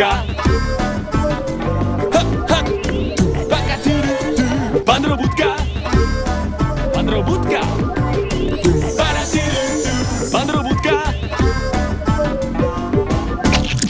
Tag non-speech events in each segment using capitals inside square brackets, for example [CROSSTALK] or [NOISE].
Ha, ha. Tu, ty, Pan Robótka. Pan Robótka. Tu, Pan Robótka.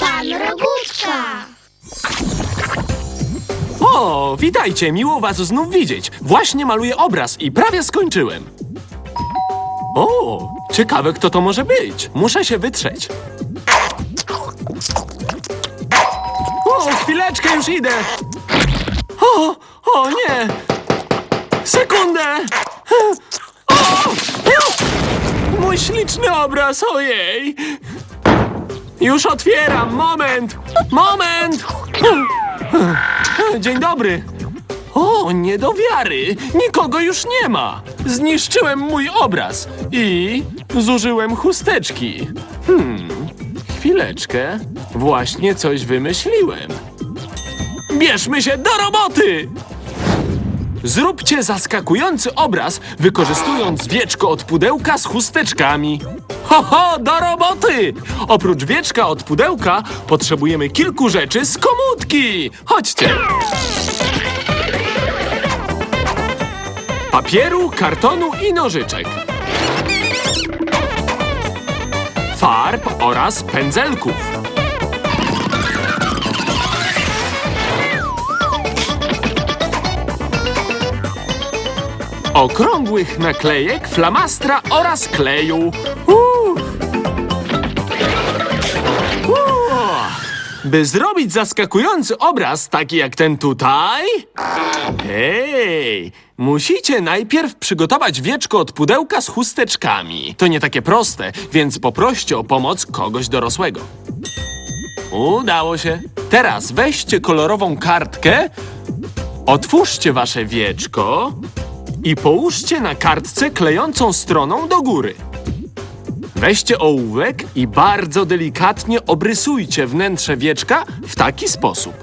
Pan Robótka! O, witajcie, miło was znów widzieć. Właśnie maluję obraz i prawie skończyłem. O, ciekawe kto to może być. Muszę się wytrzeć. Chwileczkę, już idę. O, o nie. Sekundę. O, mój śliczny obraz, ojej. Już otwieram, moment, moment. Dzień dobry. O, nie do wiary. Nikogo już nie ma. Zniszczyłem mój obraz i zużyłem chusteczki. Hmm, chwileczkę. Właśnie coś wymyśliłem. Bierzmy się do roboty! Zróbcie zaskakujący obraz, wykorzystując wieczko od pudełka z chusteczkami. Ho, ho, do roboty! Oprócz wieczka od pudełka potrzebujemy kilku rzeczy z komódki. Chodźcie! Papieru, kartonu i nożyczek. Farb oraz pędzelków. Okrągłych naklejek, flamastra oraz kleju. By zrobić zaskakujący obraz, taki jak ten tutaj... Hej, musicie najpierw przygotować wieczko od pudełka z chusteczkami. To nie takie proste, więc poproście o pomoc kogoś dorosłego. Udało się. Teraz weźcie kolorową kartkę, otwórzcie wasze wieczko i połóżcie na kartce klejącą stroną do góry. Weźcie ołówek i bardzo delikatnie obrysujcie wnętrze wieczka w taki sposób.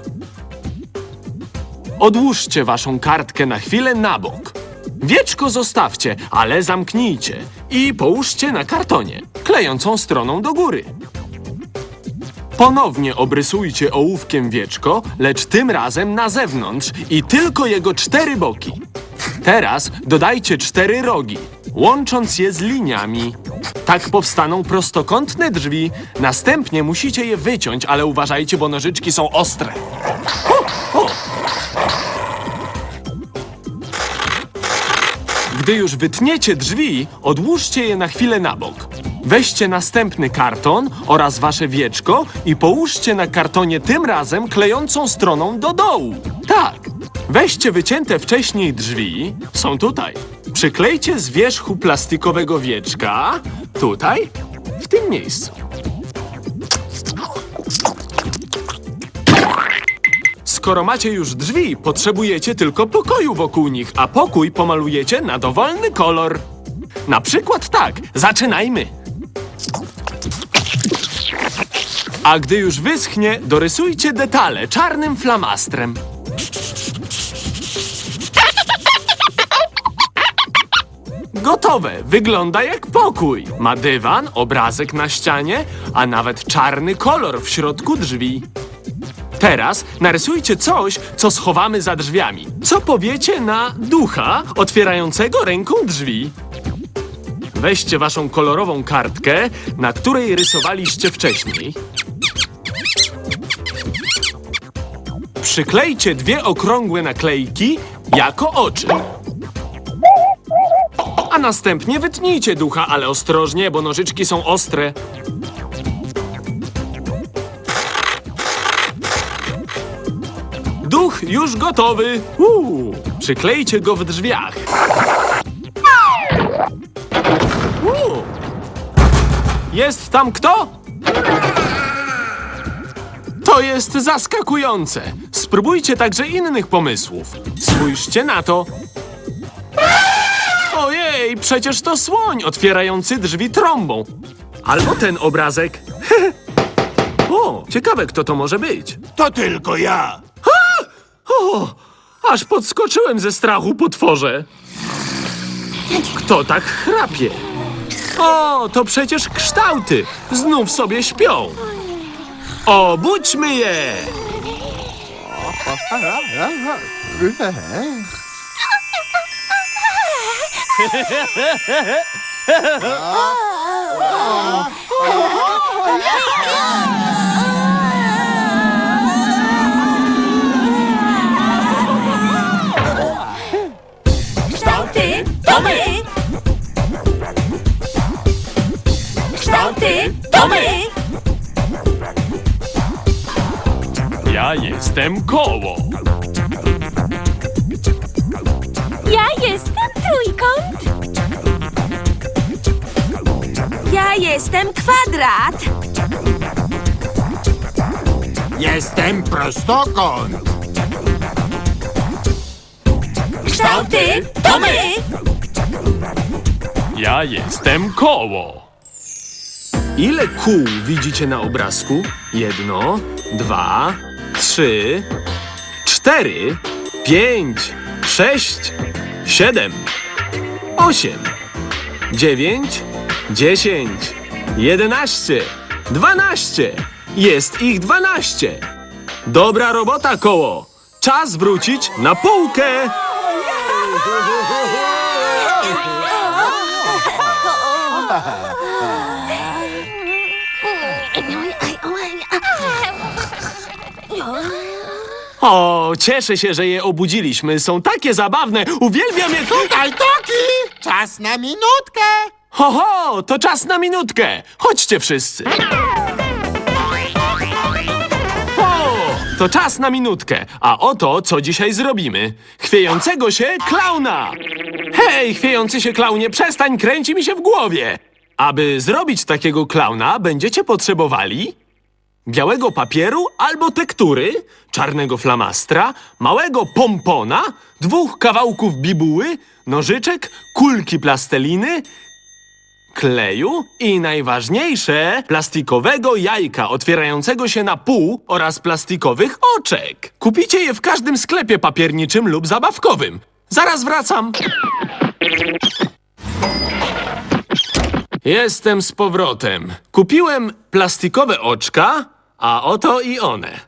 Odłóżcie waszą kartkę na chwilę na bok. Wieczko zostawcie, ale zamknijcie i połóżcie na kartonie, klejącą stroną do góry. Ponownie obrysujcie ołówkiem wieczko, lecz tym razem na zewnątrz i tylko jego cztery boki. Teraz dodajcie cztery rogi, łącząc je z liniami. Tak powstaną prostokątne drzwi. Następnie musicie je wyciąć, ale uważajcie, bo nożyczki są ostre. O, o. Gdy już wytniecie drzwi, odłóżcie je na chwilę na bok. Weźcie następny karton oraz wasze wieczko i połóżcie na kartonie tym razem klejącą stroną do dołu. Tak. Weźcie wycięte wcześniej drzwi, są tutaj. Przyklejcie z wierzchu plastikowego wieczka, tutaj, w tym miejscu. Skoro macie już drzwi, potrzebujecie tylko pokoju wokół nich, a pokój pomalujecie na dowolny kolor. Na przykład tak, zaczynajmy. A gdy już wyschnie, dorysujcie detale czarnym flamastrem. Gotowe! Wygląda jak pokój. Ma dywan, obrazek na ścianie, a nawet czarny kolor w środku drzwi. Teraz narysujcie coś, co schowamy za drzwiami. Co powiecie na ducha otwierającego ręką drzwi? Weźcie waszą kolorową kartkę, na której rysowaliście wcześniej. Przyklejcie dwie okrągłe naklejki jako oczy. A następnie wytnijcie ducha, ale ostrożnie, bo nożyczki są ostre. Duch już gotowy. Uuu, przyklejcie go w drzwiach. Uuu. Jest tam kto? To jest zaskakujące. Spróbujcie także innych pomysłów. Spójrzcie na to. Ojej, przecież to słoń otwierający drzwi trąbą. Albo ten obrazek. [LAUGHS] o, ciekawe, kto to może być. To tylko ja. O, Aż podskoczyłem ze strachu po tworze. Kto tak chrapie? O, to przecież kształty. Znów sobie śpią. Obudźmy je! Jestem koło. Ja jestem trójkąt. Ja jestem kwadrat. Jestem prostokąt. Kształty to my! Ja jestem koło. Ile kół widzicie na obrazku? Jedno, dwa, trzy, cztery, pięć, sześć, siedem, osiem, dziewięć, dziesięć, jedenaście, dwanaście. Jest ich dwanaście. Dobra robota, koło. Czas wrócić na półkę. [LAUGHS] O, cieszę się, że je obudziliśmy. Są takie zabawne. Uwielbiam je. Tutaj Toki! Czas na minutkę! Ho, ho, to czas na minutkę. Chodźcie wszyscy. O, to czas na minutkę. A oto, co dzisiaj zrobimy. Chwiejącego się klauna. Hej, chwiejący się klaunie, przestań, kręci mi się w głowie. Aby zrobić takiego klauna, będziecie potrzebowali białego papieru albo tektury, czarnego flamastra, małego pompona, dwóch kawałków bibuły, nożyczek, kulki plasteliny, kleju i najważniejsze plastikowego jajka otwierającego się na pół oraz plastikowych oczek. Kupicie je w każdym sklepie papierniczym lub zabawkowym. Zaraz wracam. Jestem z powrotem. Kupiłem plastikowe oczka, a oto i one.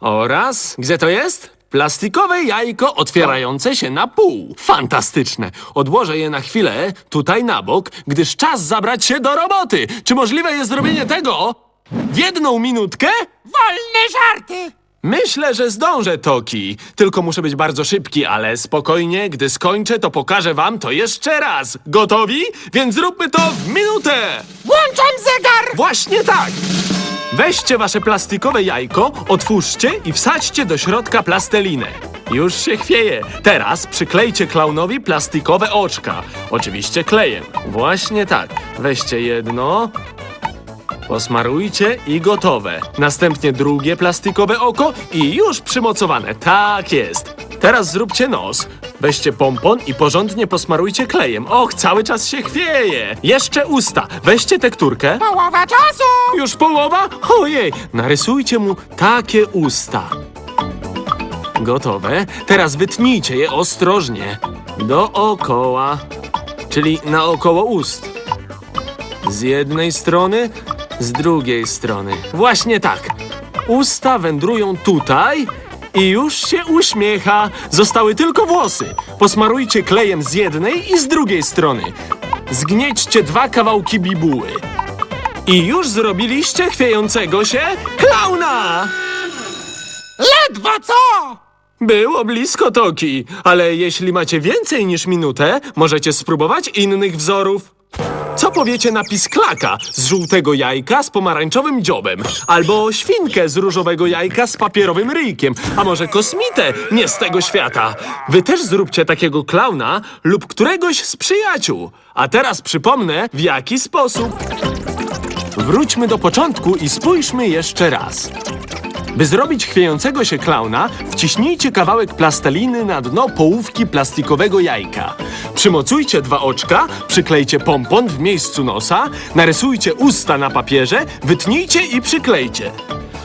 Oraz, gdzie to jest? Plastikowe jajko otwierające się na pół. Fantastyczne. Odłożę je na chwilę tutaj na bok, gdyż czas zabrać się do roboty. Czy możliwe jest zrobienie tego w jedną minutkę? Wolne żarty! Myślę, że zdążę, Toki. Tylko muszę być bardzo szybki, ale spokojnie, gdy skończę, to pokażę wam to jeszcze raz. Gotowi? Więc zróbmy to w minutę! Włączam zegar! Właśnie tak! Weźcie wasze plastikowe jajko, otwórzcie i wsadźcie do środka plastelinę. Już się chwieje. Teraz przyklejcie klaunowi plastikowe oczka. Oczywiście klejem. Właśnie tak. Weźcie jedno, posmarujcie i gotowe. Następnie drugie plastikowe oko i już przymocowane. Tak jest. Teraz zróbcie nos. Weźcie pompon i porządnie posmarujcie klejem. Och, cały czas się chwieje. Jeszcze usta. Weźcie tekturkę. Połowa czasu! Już połowa? Ojej, narysujcie mu takie usta. Gotowe. Teraz wytnijcie je ostrożnie. Dookoła. Czyli naokoło ust. Z jednej strony, z drugiej strony. Właśnie tak. Usta wędrują tutaj i już się uśmiecha. Zostały tylko włosy. Posmarujcie klejem z jednej i z drugiej strony. Zgniećcie dwa kawałki bibuły. I już zrobiliście chwiejącego się klauna! Ledwo co! Było blisko Toki, ale jeśli macie więcej niż minutę, możecie spróbować innych wzorów. Co powiecie na pisklaka z żółtego jajka z pomarańczowym dziobem? Albo świnkę z różowego jajka z papierowym ryjkiem? A może kosmitę nie z tego świata? Wy też zróbcie takiego klauna lub któregoś z przyjaciół. A teraz przypomnę, w jaki sposób. Wróćmy do początku i spójrzmy jeszcze raz. By zrobić chwiejącego się klauna, wciśnijcie kawałek plasteliny na dno połówki plastikowego jajka. Przymocujcie dwa oczka, przyklejcie pompon w miejscu nosa, narysujcie usta na papierze, wytnijcie i przyklejcie.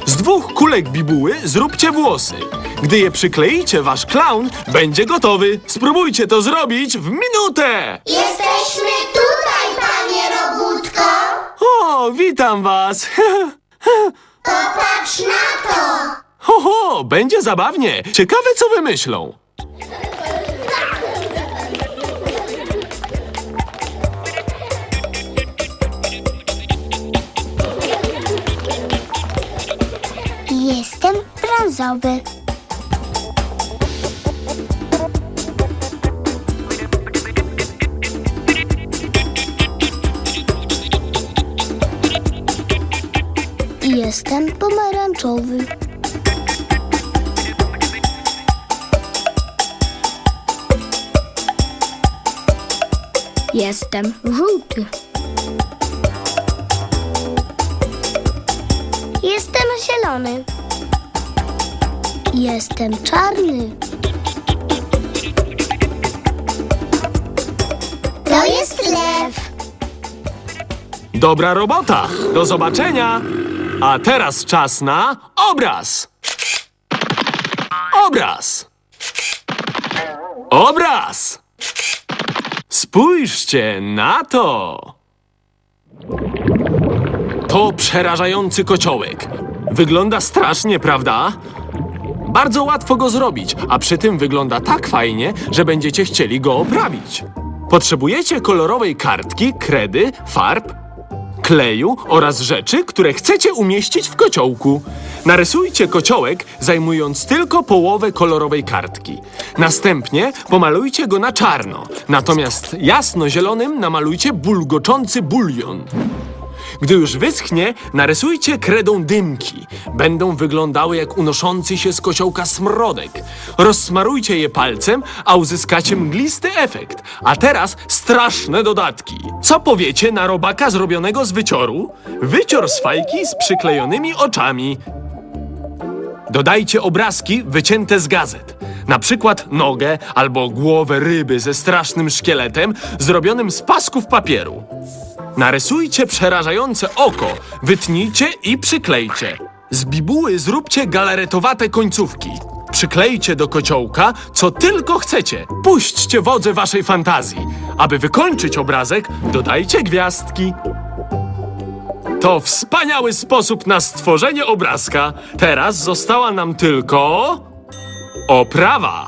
Z dwóch kulek bibuły zróbcie włosy. Gdy je przykleicie, wasz klaun będzie gotowy. Spróbujcie to zrobić w minutę! Jesteśmy tutaj, panie Robótko. O, witam was! [LAUGHS] Popatrz na to. Ho, ho, będzie zabawnie. Ciekawe, co wymyślą. Jestem brązowy. Jestem pomarańczowy. Jestem żółty. Jestem zielony. Jestem czarny. To jest lew. Dobra robota. Do zobaczenia. A teraz czas na obraz. Obraz. Obraz. Spójrzcie na to. To przerażający kociołek. Wygląda strasznie, prawda? Bardzo łatwo go zrobić, a przy tym wygląda tak fajnie, że będziecie chcieli go oprawić. Potrzebujecie kolorowej kartki, kredy, farb, kleju oraz rzeczy, które chcecie umieścić w kociołku. Narysujcie kociołek, zajmując tylko połowę kolorowej kartki. Następnie pomalujcie go na czarno, natomiast jasno-zielonym namalujcie bulgoczący bulion. Gdy już wyschnie, narysujcie kredą dymki. Będą wyglądały jak unoszący się z kociołka smrodek. Rozsmarujcie je palcem, a uzyskacie mglisty efekt. A teraz straszne dodatki. Co powiecie na robaka zrobionego z wycioru? Wycior z fajki z przyklejonymi oczami. Dodajcie obrazki wycięte z gazet. Na przykład nogę albo głowę ryby ze strasznym szkieletem zrobionym z pasków papieru. Narysujcie przerażające oko, wytnijcie i przyklejcie. Z bibuły zróbcie galaretowate końcówki. Przyklejcie do kociołka, co tylko chcecie. Puśćcie wodze waszej fantazji. Aby wykończyć obrazek, dodajcie gwiazdki. To wspaniały sposób na stworzenie obrazka. Teraz została nam tylko oprawa.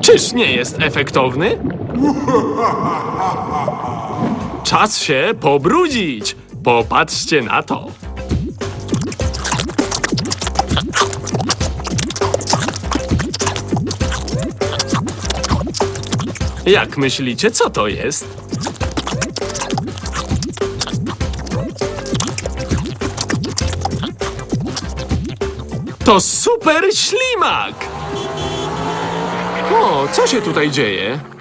Czyż nie jest efektowny? [LAUGHS] Czas się pobrudzić. Popatrzcie na to. Jak myślicie, co to jest? To super ślimak! O, co się tutaj dzieje?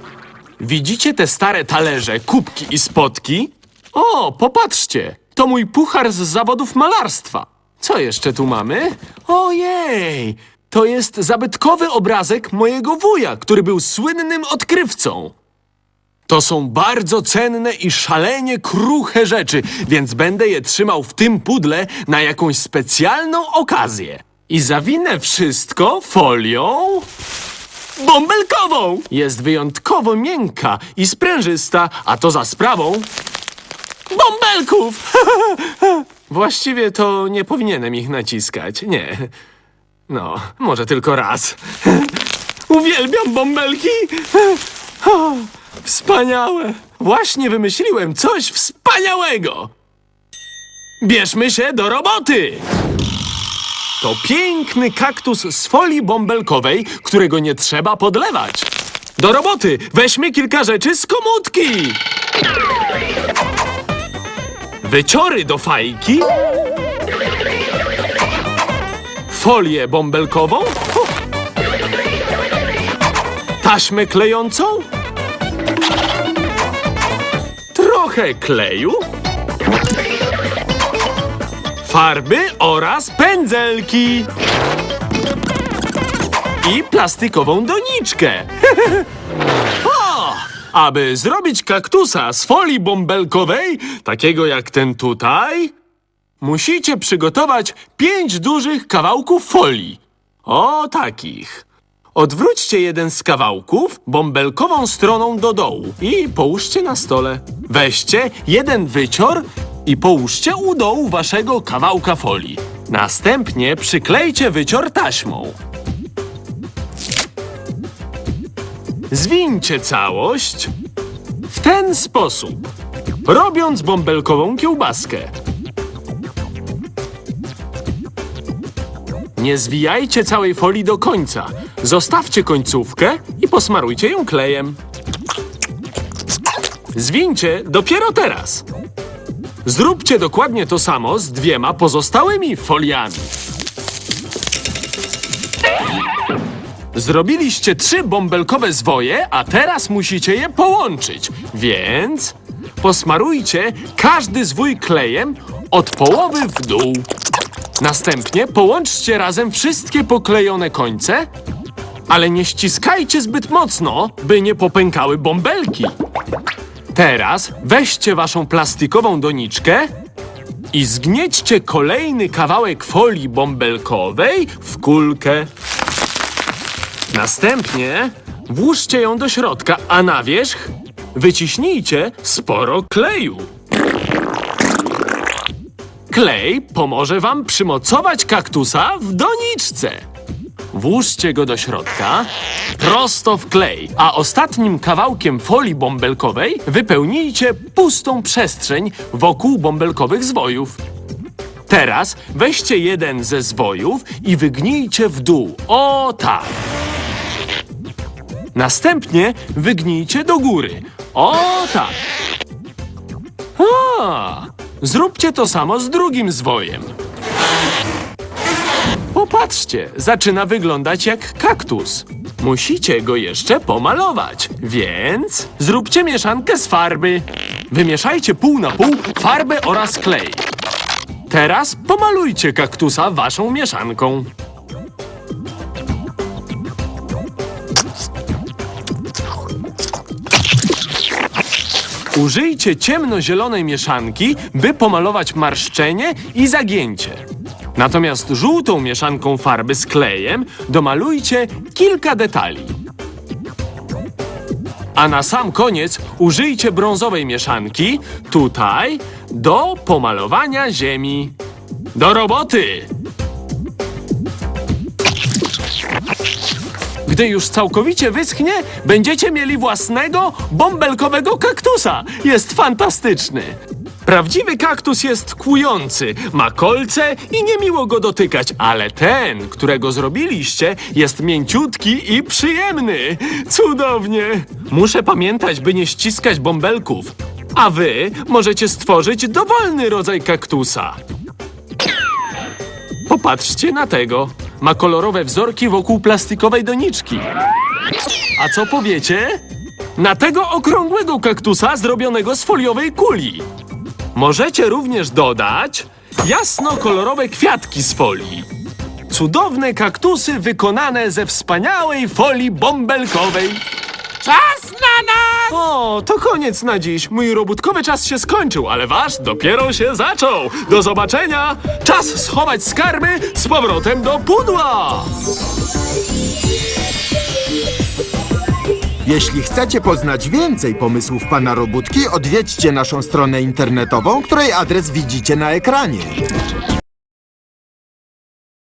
Widzicie te stare talerze, kubki i spotki? O, popatrzcie! To mój puchar z zawodów malarstwa. Co jeszcze tu mamy? Ojej! To jest zabytkowy obrazek mojego wuja, który był słynnym odkrywcą. To są bardzo cenne i szalenie kruche rzeczy, więc będę je trzymał w tym pudle na jakąś specjalną okazję. I zawinę wszystko folią bąbelkową. Jest wyjątkowo miękka i sprężysta, a to za sprawą bąbelków. [LAUGHS] Właściwie to nie powinienem ich naciskać. Nie. No, może tylko raz. [LAUGHS] Uwielbiam bąbelki. [LAUGHS] Wspaniałe. Właśnie wymyśliłem coś wspaniałego. Bierzmy się do roboty. To piękny kaktus z folii bąbelkowej, którego nie trzeba podlewać. Do roboty! Weźmy kilka rzeczy z komódki! Wyciory do fajki. Folię bąbelkową. Taśmę klejącą. Trochę kleju farby oraz pędzelki. I plastikową doniczkę. [LAUGHS] o! Aby zrobić kaktusa z folii bąbelkowej, takiego jak ten tutaj, musicie przygotować pięć dużych kawałków folii. O takich. Odwróćcie jeden z kawałków bąbelkową stroną do dołu i połóżcie na stole. Weźcie jeden wycior i połóżcie u dołu waszego kawałka folii. Następnie przyklejcie wycior taśmą. Zwińcie całość w ten sposób, robiąc bąbelkową kiełbaskę. Nie zwijajcie całej folii do końca. Zostawcie końcówkę i posmarujcie ją klejem. Zwińcie dopiero teraz. Zróbcie dokładnie to samo z dwiema pozostałymi foliami. Zrobiliście trzy bąbelkowe zwoje, a teraz musicie je połączyć. Więc posmarujcie każdy zwój klejem od połowy w dół. Następnie połączcie razem wszystkie poklejone końce, ale nie ściskajcie zbyt mocno, by nie popękały bąbelki. Teraz weźcie waszą plastikową doniczkę i zgniećcie kolejny kawałek folii bąbelkowej w kulkę. Następnie włóżcie ją do środka, a na wierzch wyciśnijcie sporo kleju. Klej pomoże wam przymocować kaktusa w doniczce. Włóżcie go do środka, prosto w klej, a ostatnim kawałkiem folii bąbelkowej wypełnijcie pustą przestrzeń wokół bąbelkowych zwojów. Teraz weźcie jeden ze zwojów i wygnijcie w dół. O tak! Następnie wygnijcie do góry. O tak! A, zróbcie to samo z drugim zwojem. Popatrzcie, zaczyna wyglądać jak kaktus. Musicie go jeszcze pomalować, więc zróbcie mieszankę z farby. Wymieszajcie pół na pół farbę oraz klej. Teraz pomalujcie kaktusa waszą mieszanką. Użyjcie ciemnozielonej mieszanki, by pomalować marszczenie i zagięcie. Natomiast żółtą mieszanką farby z klejem domalujcie kilka detali. A na sam koniec użyjcie brązowej mieszanki, tutaj, do pomalowania ziemi. Do roboty! Gdy już całkowicie wyschnie, będziecie mieli własnego bąbelkowego kaktusa. Jest fantastyczny. Prawdziwy kaktus jest kłujący, ma kolce i niemiło go dotykać, ale ten, którego zrobiliście, jest mięciutki i przyjemny. Cudownie. Muszę pamiętać, by nie ściskać bąbelków. A wy możecie stworzyć dowolny rodzaj kaktusa. Popatrzcie na tego. Ma kolorowe wzorki wokół plastikowej doniczki. A co powiecie? Na tego okrągłego kaktusa zrobionego z foliowej kuli. Możecie również dodać jasno-kolorowe kwiatki z folii. Cudowne kaktusy wykonane ze wspaniałej folii bąbelkowej. Czas na nas! O, to koniec na dziś. Mój robótkowy czas się skończył, ale wasz dopiero się zaczął. Do zobaczenia! Czas schować skarby z powrotem do pudła! Jeśli chcecie poznać więcej pomysłów pana Robótki, odwiedźcie naszą stronę internetową, której adres widzicie na ekranie.